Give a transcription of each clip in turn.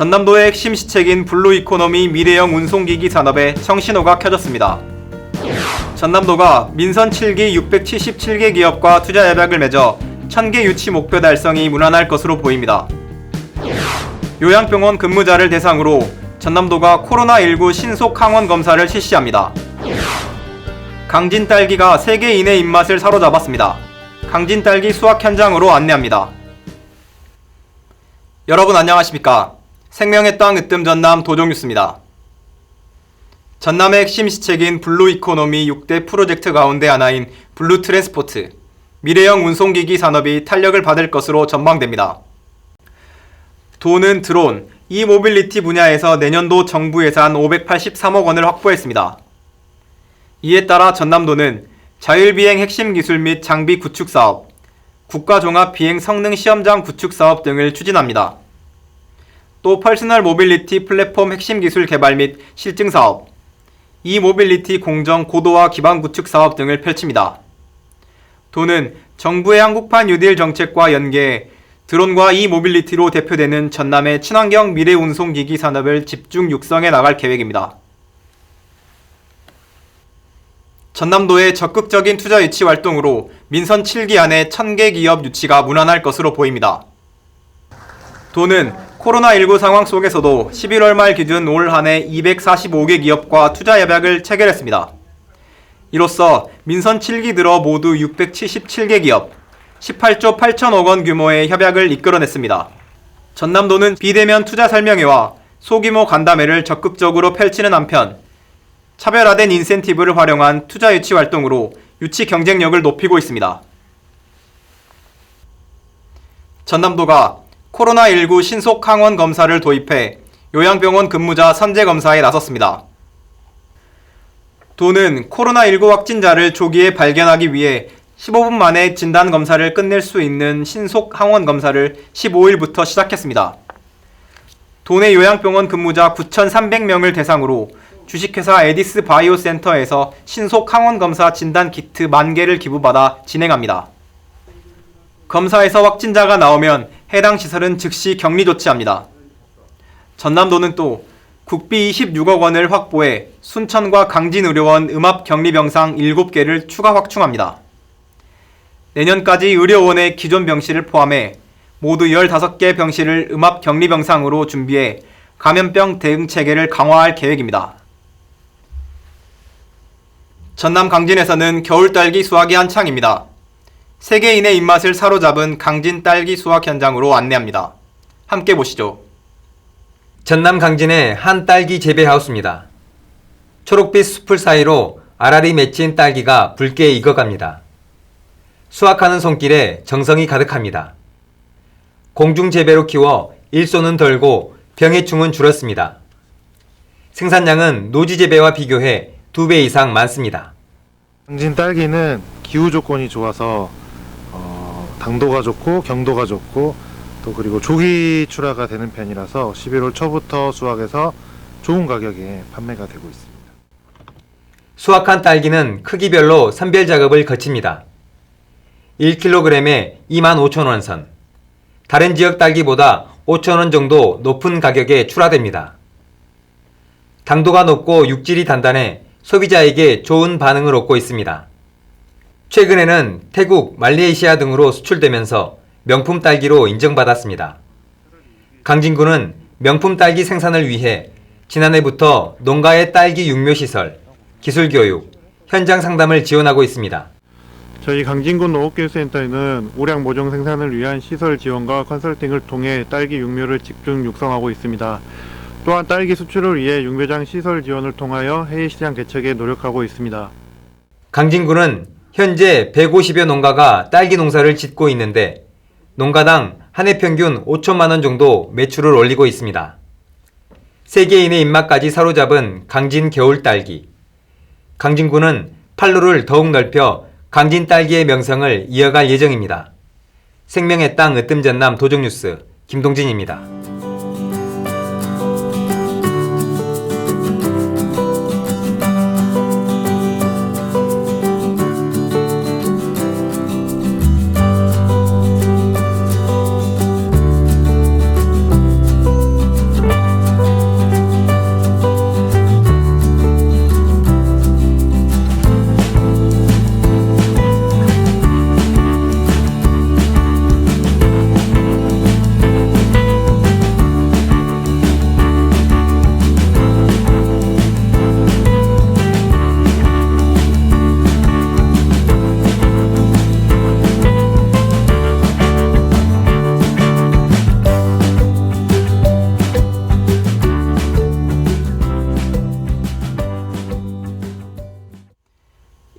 전남도의 핵심 시책인 블루 이코노미 미래형 운송기기 산업에 청신호가 켜졌습니다. 전남도가 민선 7기 677개 기업과 투자 협약을 맺어 1000개 유치 목표 달성이 무난할 것으로 보입니다. 요양병원 근무자를 대상으로 전남도가 코로나19 신속 항원 검사를 실시합니다. 강진 딸기가 세계인의 입맛을 사로잡았습니다. 강진 딸기 수확 현장으로 안내합니다. 여러분 안녕하십니까? 생명의 땅 으뜸 전남 도종뉴스입니다. 전남의 핵심 시책인 블루 이코노미 6대 프로젝트 가운데 하나인 블루 트랜스포트, 미래형 운송기기 산업이 탄력을 받을 것으로 전망됩니다. 도는 드론, 이모빌리티 분야에서 내년도 정부 예산 583억 원을 확보했습니다. 이에 따라 전남도는 자율비행 핵심 기술 및 장비 구축 사업, 국가종합 비행 성능 시험장 구축 사업 등을 추진합니다. 또 퍼스널 모빌리티 플랫폼 핵심 기술 개발 및 실증 사업, 이 모빌리티 공정 고도화 기반 구축 사업 등을 펼칩니다. 도는 정부의 한국판 뉴딜 정책과 연계해 드론과 이 모빌리티로 대표되는 전남의 친환경 미래 운송 기기 산업을 집중 육성해 나갈 계획입니다. 전남도의 적극적인 투자 유치 활동으로 민선 7기 안에 1000개 기업 유치가 무난할 것으로 보입니다. 도는 코로나19 상황 속에서도 11월 말 기준 올 한 해 245개 기업과 투자 협약을 체결했습니다. 이로써 민선 7기 들어 모두 677개 기업, 18조 8천억 원 규모의 협약을 이끌어냈습니다. 전남도는 비대면 투자 설명회와 소규모 간담회를 적극적으로 펼치는 한편 차별화된 인센티브를 활용한 투자 유치 활동으로 유치 경쟁력을 높이고 있습니다. 전남도가 코로나19 신속 항원 검사를 도입해 요양병원 근무자 선제 검사에 나섰습니다. 도는 코로나19 확진자를 조기에 발견하기 위해 15분 만에 진단 검사를 끝낼 수 있는 신속 항원 검사를 15일부터 시작했습니다. 도내 요양병원 근무자 9,300명을 대상으로 주식회사 에디스 바이오 센터에서 신속 항원 검사 진단 키트 만 개를 기부받아 진행합니다. 검사에서 확진자가 나오면 해당 시설은 즉시 격리 조치합니다. 전남도는 또 국비 26억 원을 확보해 순천과 강진의료원 음압 격리병상 7개를 추가 확충합니다. 내년까지 의료원의 기존 병실을 포함해 모두 15개 병실을 음압 격리병상으로 준비해 감염병 대응 체계를 강화할 계획입니다. 전남 강진에서는 겨울 딸기 수확이 한창입니다. 세계인의 입맛을 사로잡은 강진 딸기 수확 현장으로 안내합니다. 함께 보시죠. 전남 강진의 한 딸기 재배 하우스입니다. 초록빛 숲을 사이로 알알이 맺힌 딸기가 붉게 익어갑니다. 수확하는 손길에 정성이 가득합니다. 공중 재배로 키워 일손은 덜고 병해충은 줄었습니다. 생산량은 노지 재배와 비교해 두 배 이상 많습니다. 강진 딸기는 기후 조건이 좋아서 어, 당도가 좋고 경도가 좋고 또 그리고 조기 출하가 되는 편이라서 11월 초부터 수확해서 좋은 가격에 판매가 되고 있습니다. 수확한 딸기는 크기별로 선별 작업을 거칩니다. 1kg에 25,000원 선. 다른 지역 딸기보다 5,000원 정도 높은 가격에 출하됩니다. 당도가 높고 육질이 단단해 소비자에게 좋은 반응을 얻고 있습니다. 최근에는 태국, 말레이시아 등으로 수출되면서 명품 딸기로 인정받았습니다. 강진구는 명품 딸기 생산을 위해 지난해부터 농가의 딸기 육묘 시설, 기술 교육, 현장 상담을 지원하고 있습니다. 저희 강진군 농업기술센터에는 우량 모종 생산을 위한 시설 지원과 컨설팅을 통해 딸기 육묘를 집중 육성하고 있습니다. 또한 딸기 수출을 위해 육묘장 시설 지원을 통하여 해외 시장 개척에 노력하고 있습니다. 강진구는 현재 150여 농가가 딸기 농사를 짓고 있는데 농가당 한 해 평균 5천만 원 정도 매출을 올리고 있습니다. 세계인의 입맛까지 사로잡은 강진 겨울 딸기. 강진구는 판로를 더욱 넓혀 강진 딸기의 명성을 이어갈 예정입니다. 생명의 땅 으뜸 전남 도정뉴스 김동진입니다.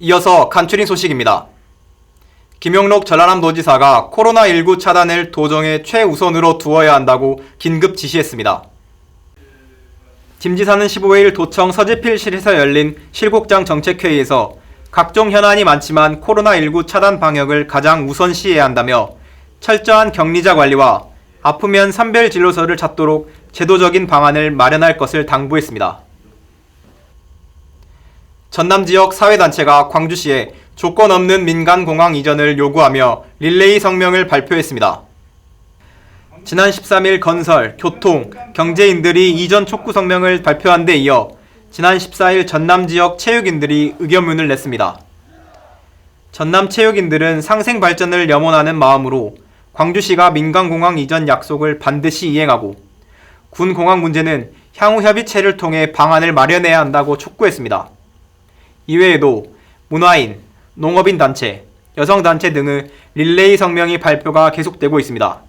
이어서 간추린 소식입니다. 김영록 전라남도지사가 코로나19 차단을 도정의 최우선으로 두어야 한다고 긴급 지시했습니다. 김 지사는 15일 도청 서지필실에서 열린 실국장 정책회의에서 각종 현안이 많지만 코로나19 차단 방역을 가장 우선시해야 한다며 철저한 격리자 관리와 아프면 선별 진료소를 찾도록 제도적인 방안을 마련할 것을 당부했습니다. 전남 지역 사회단체가 광주시에 조건 없는 민간 공항 이전을 요구하며 릴레이 성명을 발표했습니다. 지난 13일 건설, 교통, 경제인들이 이전 촉구 성명을 발표한 데 이어 지난 14일 전남 지역 체육인들이 의견문을 냈습니다. 전남 체육인들은 상생 발전을 염원하는 마음으로 광주시가 민간공항 이전 약속을 반드시 이행하고 군 공항 문제는 향후 협의체를 통해 방안을 마련해야 한다고 촉구했습니다. 이외에도 문화인, 농업인 단체, 여성 단체 등의 릴레이 성명이 발표가 계속되고 있습니다.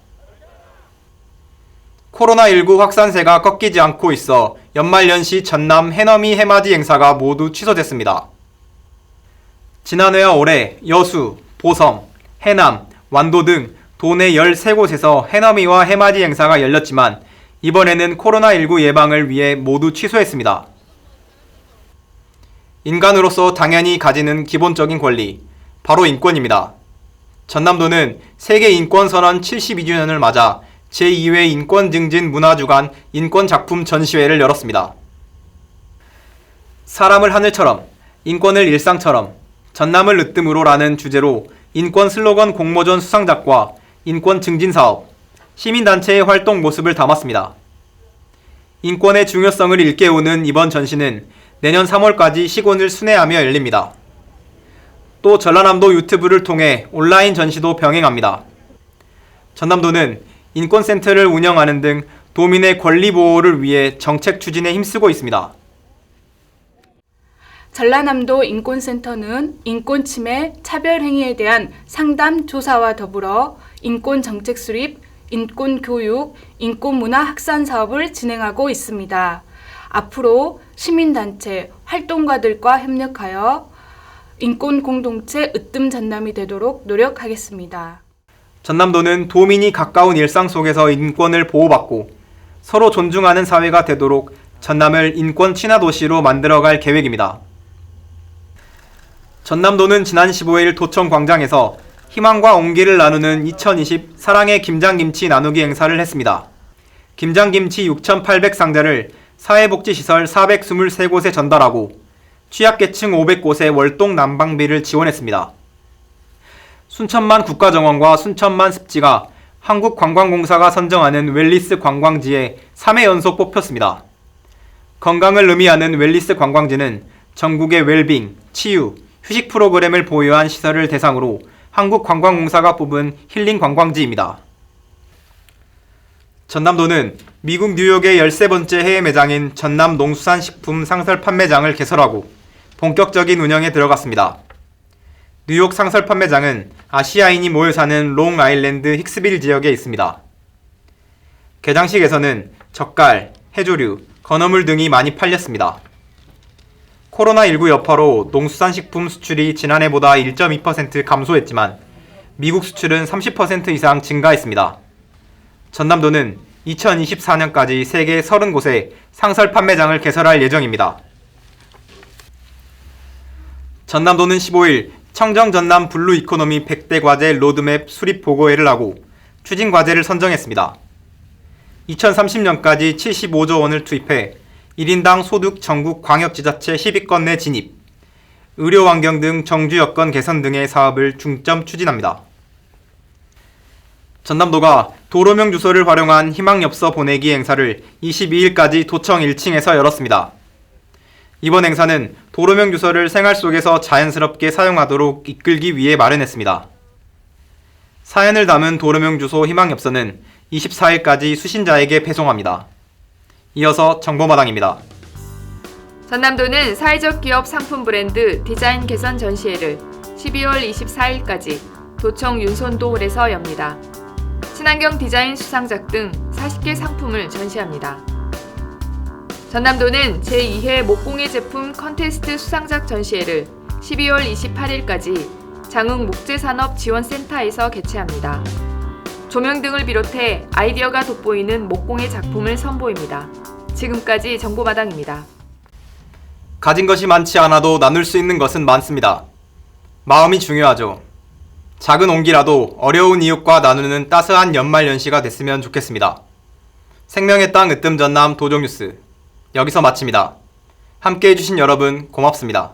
코로나19 확산세가 꺾이지 않고 있어 연말연시 전남 해넘이 해맞이 행사가 모두 취소됐습니다. 지난해와 올해 여수, 보성, 해남, 완도 등 도내 13곳에서 해넘이와 해맞이 행사가 열렸지만 이번에는 코로나19 예방을 위해 모두 취소했습니다. 인간으로서 당연히 가지는 기본적인 권리, 바로 인권입니다. 전남도는 세계 인권선언 72주년을 맞아 제2회 인권증진 문화주간 인권작품 전시회를 열었습니다. 사람을 하늘처럼, 인권을 일상처럼, 전남을 으뜸으로라는 주제로 인권 슬로건 공모전 수상작과 인권 증진 사업, 시민단체의 활동 모습을 담았습니다. 인권의 중요성을 일깨우는 이번 전시는 내년 3월까지 시곤을 순회하며 열립니다. 또 전라남도 유튜브를 통해 온라인 전시도 병행합니다. 전남도는 인권센터를 운영하는 등 도민의 권리 보호를 위해 정책 추진에 힘쓰고 있습니다. 전라남도 인권센터는 인권 침해, 차별 행위에 대한 상담 조사와 더불어 인권 정책 수립, 인권 교육, 인권 문화 확산 사업을 진행하고 있습니다. 앞으로 시민단체, 활동가들과 협력하여 인권 공동체 으뜸 전남이 되도록 노력하겠습니다. 전남도는 도민이 가까운 일상 속에서 인권을 보호받고 서로 존중하는 사회가 되도록 전남을 인권 친화 도시로 만들어갈 계획입니다. 전남도는 지난 15일 도청 광장에서 희망과 온기를 나누는 2020 사랑의 김장김치 나누기 행사를 했습니다. 김장김치 6,800 상자를 사회복지시설 423곳에 전달하고 취약계층 500곳에 월동 난방비를 지원했습니다. 순천만 국가정원과 순천만 습지가 한국관광공사가 선정하는 웰리스 관광지에 3회 연속 뽑혔습니다. 건강을 의미하는 웰리스 관광지는 전국의 웰빙, 치유, 휴식 프로그램을 보유한 시설을 대상으로 한국관광공사가 뽑은 힐링 관광지입니다. 전남도는 미국 뉴욕의 13번째 해외 매장인 전남 농수산식품 상설 판매장을 개설하고 본격적인 운영에 들어갔습니다. 뉴욕 상설 판매장은 아시아인이 모여 사는 롱아일랜드 힉스빌 지역에 있습니다. 개장식에서는 젓갈, 해조류, 건어물 등이 많이 팔렸습니다. 코로나19 여파로 농수산식품 수출이 지난해보다 1.2% 감소했지만 미국 수출은 30% 이상 증가했습니다. 전남도는 2024년까지 세계 30곳에 상설 판매장을 개설할 예정입니다. 전남도는 15일 청정 전남 블루 이코노미 100대 과제 로드맵 수립 보고회를 하고 추진 과제를 선정했습니다. 2030년까지 75조 원을 투입해 1인당 소득 전국 광역 지자체 10위권 내 진입, 의료 환경 등 정주 여건 개선 등의 사업을 중점 추진합니다. 전남도가 도로명 주소를 활용한 희망엽서 보내기 행사를 22일까지 도청 1층에서 열었습니다. 이번 행사는 도로명 주소를 생활 속에서 자연스럽게 사용하도록 이끌기 위해 마련했습니다. 사연을 담은 도로명 주소 희망엽서는 24일까지 수신자에게 배송합니다. 이어서 정보마당입니다. 전남도는 사회적 기업 상품 브랜드 디자인 개선 전시회를 12월 24일까지 도청 윤손도홀에서 엽니다. 친환경 디자인 수상작 등 40개 상품을 전시합니다. 전남도는 제2회 목공예 제품 컨테스트 수상작 전시회를 12월 28일까지 장흥 목재산업 지원센터에서 개최합니다. 조명 등을 비롯해 아이디어가 돋보이는 목공의 작품을 선보입니다. 지금까지 정보마당입니다. 가진 것이 많지 않아도 나눌 수 있는 것은 많습니다. 마음이 중요하죠. 작은 온기라도 어려운 이웃과 나누는 따스한 연말 연시가 됐으면 좋겠습니다. 생명의 땅 으뜸 전남 도종뉴스 여기서 마칩니다. 함께 해주신 여러분 고맙습니다.